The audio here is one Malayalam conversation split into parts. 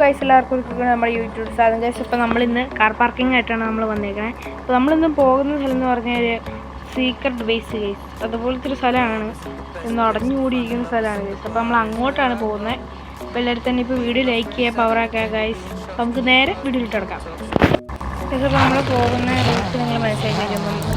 ഗൈസ് എല്ലാവർക്കും നമ്മുടെ യൂട്യൂബ് സാധനം ഗൈസ് ഇപ്പോൾ നമ്മൾ ഇന്ന് കാർ പാർക്കിംഗ് ആയിട്ടാണ് നമ്മൾ വന്നേക്കണേ. അപ്പോൾ നമ്മളിന്ന് പോകുന്ന സ്ഥലം എന്ന് പറഞ്ഞാൽ ഒരു സീക്രട്ട് ബേസ് ഗൈസ് അതുപോലത്തെ ഒരു സ്ഥലമാണ്. ഇന്ന് അടഞ്ഞുകൂടിയിരിക്കുന്ന സ്ഥലമാണ് ഗൈസ് അപ്പോൾ നമ്മൾ അങ്ങോട്ടാണ് പോകുന്നത് അപ്പോൾ എല്ലാവരും തന്നെ ഇപ്പോൾ വീഡിയോ ലൈക്ക് ചെയ്യുക പവറാക്കുക ഗൈസ് അപ്പോൾ നമുക്ക് നേരെ വീഡിയോ കിടക്കാം. ഗൈസ് അപ്പോൾ നമ്മൾ പോകുന്ന റൂട്ട് നിങ്ങൾ മനസ്സിലാക്കി പോകാം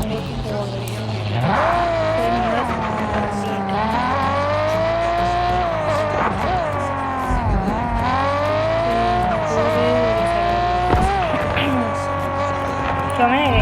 tomé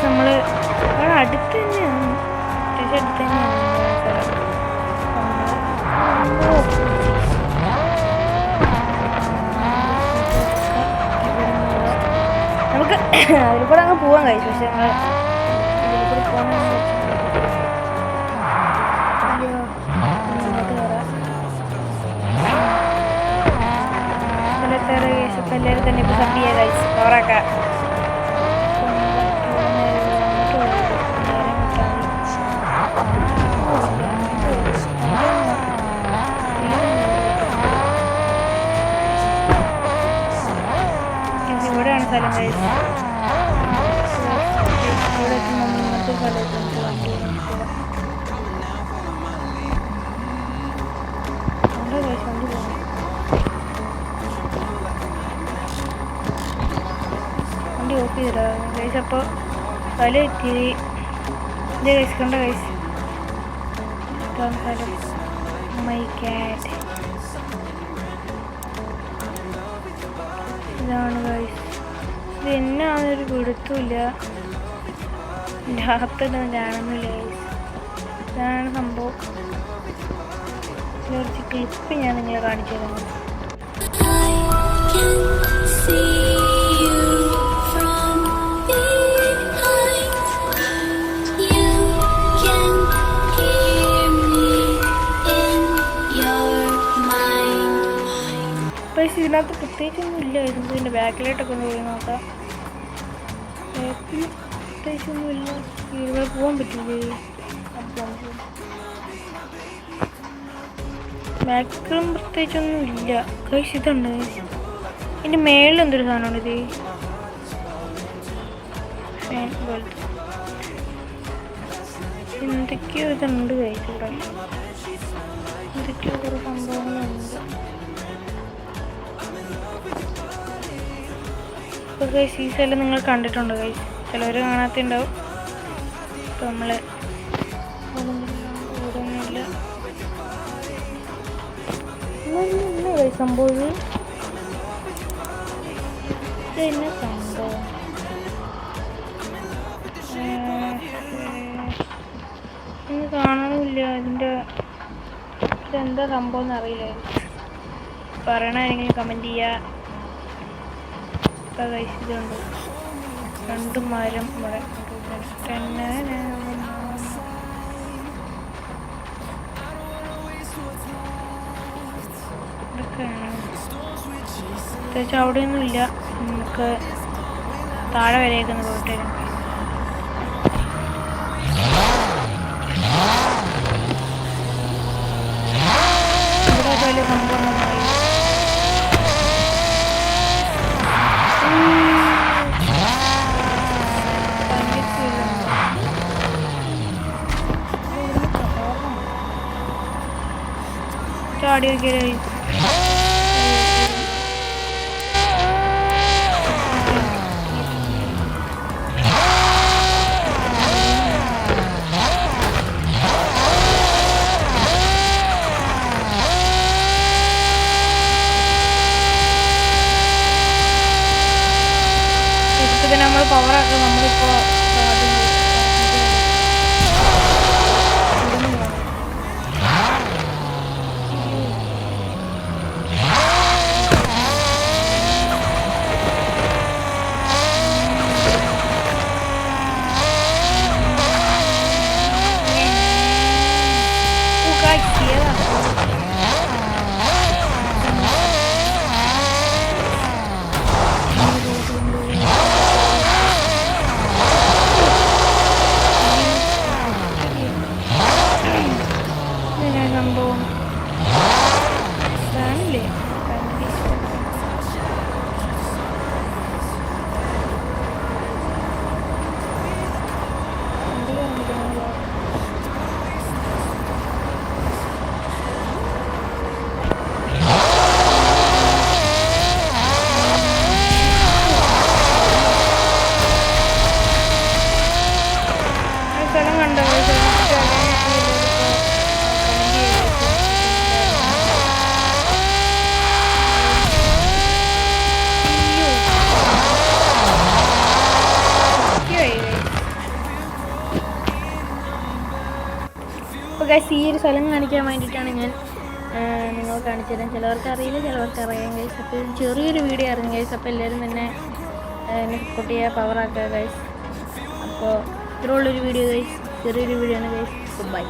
ഗൈസ് നമ്മൾ അവിടെ അടുത്ത് തന്നെയാണ് അത്യാവശ്യം അടുത്ത് തന്നെയാണ് നമുക്ക് അതിൽ കൂടെ അങ്ങ് പോവാൻ കഴിച്ചു പക്ഷെ നമ്മൾ ഇതിൽ കൂടെ പോകാൻ അയ്യോ ഇങ്ങോട്ട് കയറാം സ്ഥലത്തെ കേസ് ഇപ്പം എല്ലാവരും സ്ഥലം കഴിച്ച് ഇവിടെ എത്തുമ്പോൾ ഇങ്ങനത്തെ സ്ഥലത്ത് നമുക്ക് വണ്ടി കഴിച്ച് വണ്ടി പോകുന്നു വണ്ടി ഓഫ് ചെയ്തിടാ. ഗൈസ് അപ്പോൾ സ്ഥലം എത്തി. ഇത് കണ്ട ഗൈസ് സ്ഥലം. മൈ ക്യാറ്റ് ഇതാണ് ഗൈസ് ഇത് എന്നാന്നൊരു പിടുത്തമില്ല അകത്തൊന്നും കാണുന്നില്ല. ഇതാണ് സംഭവം. കുറച്ച് ക്ലിപ്പ് ഞാൻ നിങ്ങളെ കാണിച്ചു തരുന്നു പക്ഷേ ഇതിനകത്ത് പ്രത്യേകിച്ചൊന്നും ഇല്ല ഇതിന്റെ ബാക്കിലോട്ടൊക്കെ ഒന്ന് പോയി നോക്കാം. ബാക്കിൽ പ്രത്യേകിച്ചൊന്നും ഇല്ല ഇവിടെ പോകാൻ പറ്റില്ലേ? ബാക്കിലും പ്രത്യേകിച്ചൊന്നും ഇല്ല കഴിച്ച് ഇതുണ്ട് ഇതിന്റെ മേളിൽ എന്തൊരു സാധനമാണ് ഇത്? എന്തൊക്കെയോ ഇതുണ്ട് കഴിച്ചിവിടെ എന്തൊക്കെയോ കുറേ സംഭവങ്ങളുണ്ട്. ഇപ്പോൾ ഗൈസ് ഈ സ്ഥലം നിങ്ങൾ കണ്ടിട്ടുണ്ട് ഗൈസ് ചിലവർ കാണാത്തുണ്ടാവും. അപ്പം നമ്മൾ ഓരോന്നുമില്ല സംഭവം? ഇത് ഇത് എന്നാ സംഭവം ഇന്ന് കാണാനില്ല ഇതിന്റെ ഇതെന്താ സംഭവം എന്നറിയില്ല. പറയണമെങ്കിൽ കമന്റ് ചെയ്യുക ഇപ്പൊ കഴിച്ചിട്ടുണ്ട്. രണ്ട് മരം ഇവിടെ. പ്രത്യേകിച്ച് അവിടെയൊന്നും ഇല്ല നമുക്ക് താഴെ വരെയൊക്കെ ഒന്ന് പോയിട്ട് വരാം ഇവിടെ വലിയ സംഭവം ഒന്നും അറിയില്ല. ചാടി ഇതിനെ നമ്മൾ പവറാക്കി നമ്മളിപ്പോൾ ഗൈസ് ഈ ഒരു സ്ഥലം കാണിക്കാൻ വേണ്ടിയിട്ടാണ് ഞാൻ നിങ്ങൾ കാണിച്ചു തരാം ചിലവർക്ക് അറിയില്ല ചിലവർക്ക് അറിയാം ഗൈസ് അപ്പോൾ ചെറിയൊരു വീഡിയോ അറിഞ്ഞു ഗൈസ് അപ്പോൾ എല്ലാവരും തന്നെ എന്നെ സപ്പോർട്ട് ചെയ്യുക പവറാക്കുക ഗൈസ് അപ്പോൾ ഇത്രയുള്ളൊരു വീഡിയോ ഗൈസ് ചെറിയൊരു വീഡിയോ ആണ് ഗൈസ് ബൈ